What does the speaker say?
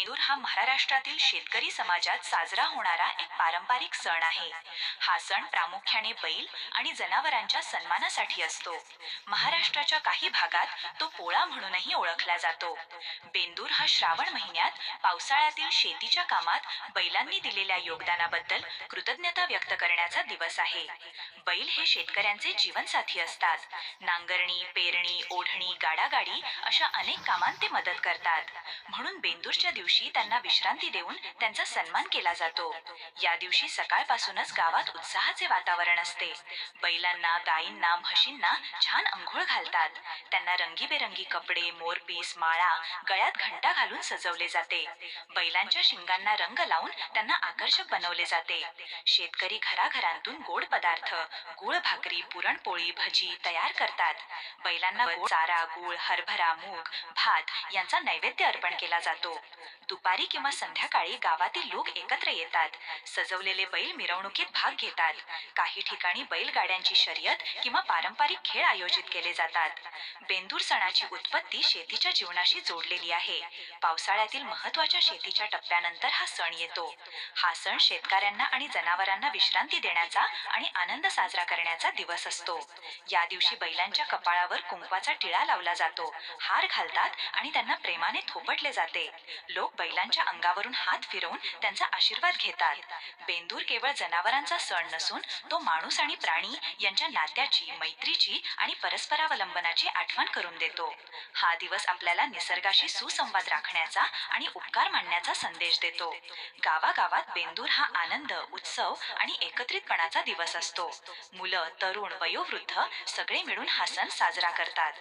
बेंदूर हा महाराष्ट्रातील शेतकरी समाजात साजरा होणारा एक पारंपरिक सण आहे. हा सण प्रामुख्याने बैल आणि जनावरांच्या सन्मानासाठी असतो. महाराष्ट्राच्या काही भागात तो पोळा म्हणूनही ओळखला जातो. बेंदूर हा श्रावण महिन्यात पावसाळ्यातील शेतीच्या कामात बैलांनी दिलेल्या योगदानाबद्दल कृतज्ञता व्यक्त करण्याचा दिवस आहे. बैल हे शेतकऱ्यांचे जीवनसाथी असतात. नांगरणी पेरणी ओढणी गाडागाडी अशा अनेक कामांत ते मदत करतात. म्हणून बेंदूरच्या दिवशी त्यांना विश्रांती देऊन त्यांचा सन्मान केला जातो. या दिवशी सकाळपासूनच गावात उत्साहाचे वातावरण असते. बैलांना गायींना म्हशींना छान अंघोळ घालतात. त्यांना रंगीबेरंगी कपडे मोरपीस माळा गळ्यात घंटा घालून सजवले जाते. बैलांच्या शिंगांना रंग लावून त्यांना आकर्षक बनवले जाते. शेतकरी घराघरांतून गोड पदार्थ गुळ भाकरी पुरणपोळी भजी तयार करतात. बैलांना चारा गुळ हरभरा मूग भात यांचा नैवेद्य अर्पण केला जातो. दुपारी किंवा संध्याकाळी गावातील लोक एकत्र येतात. सजवलेले बैल मिरवणुकीत भाग घेतात. काही ठिकाणी बैलगाड्यांची शर्यत किंवा पारंपरिक खेळ आयोजित केले जातात. बेंदूर सणाची उत्पत्ती शेतीच्या जीवनाशी जोडलेली आहे. पावसाळ्यातील महत्त्वाच्या शेतीच्या टप्प्यानंतर हा सण येतो. हा सण शेतकऱ्यांना आणि जनावरांना विश्रांती देण्याचा आणि आनंद साजरा करण्याचा दिवस असतो. या दिवशी बैलांच्या कपाळावर कुंकवाचा टिळा लावला जातो. हार घालतात आणि त्यांना प्रेमाने थोपटले जाते. लोक बैलांच्या अंगावरून हात फिरवून त्यांचा आशीर्वाद घेतात. बेंदूर केवळ जनावरांचा सण नसून तो माणूस आणि प्राणी यांच्या नात्याची मैत्रीची आणि परस्परावलंबनाची आठवण करून देतो. हा दिवस आपल्याला निसर्गाशी सुसंवाद राखण्याचा आणि उपकार मांडण्याचा संदेश देतो. गावागावात बेंदूर हा आनंद उत्सव आणि एकत्रितपणाचा दिवस असतो. मुलं तरुण वयोवृद्ध सगळे मिळून हा सण साजरा करतात.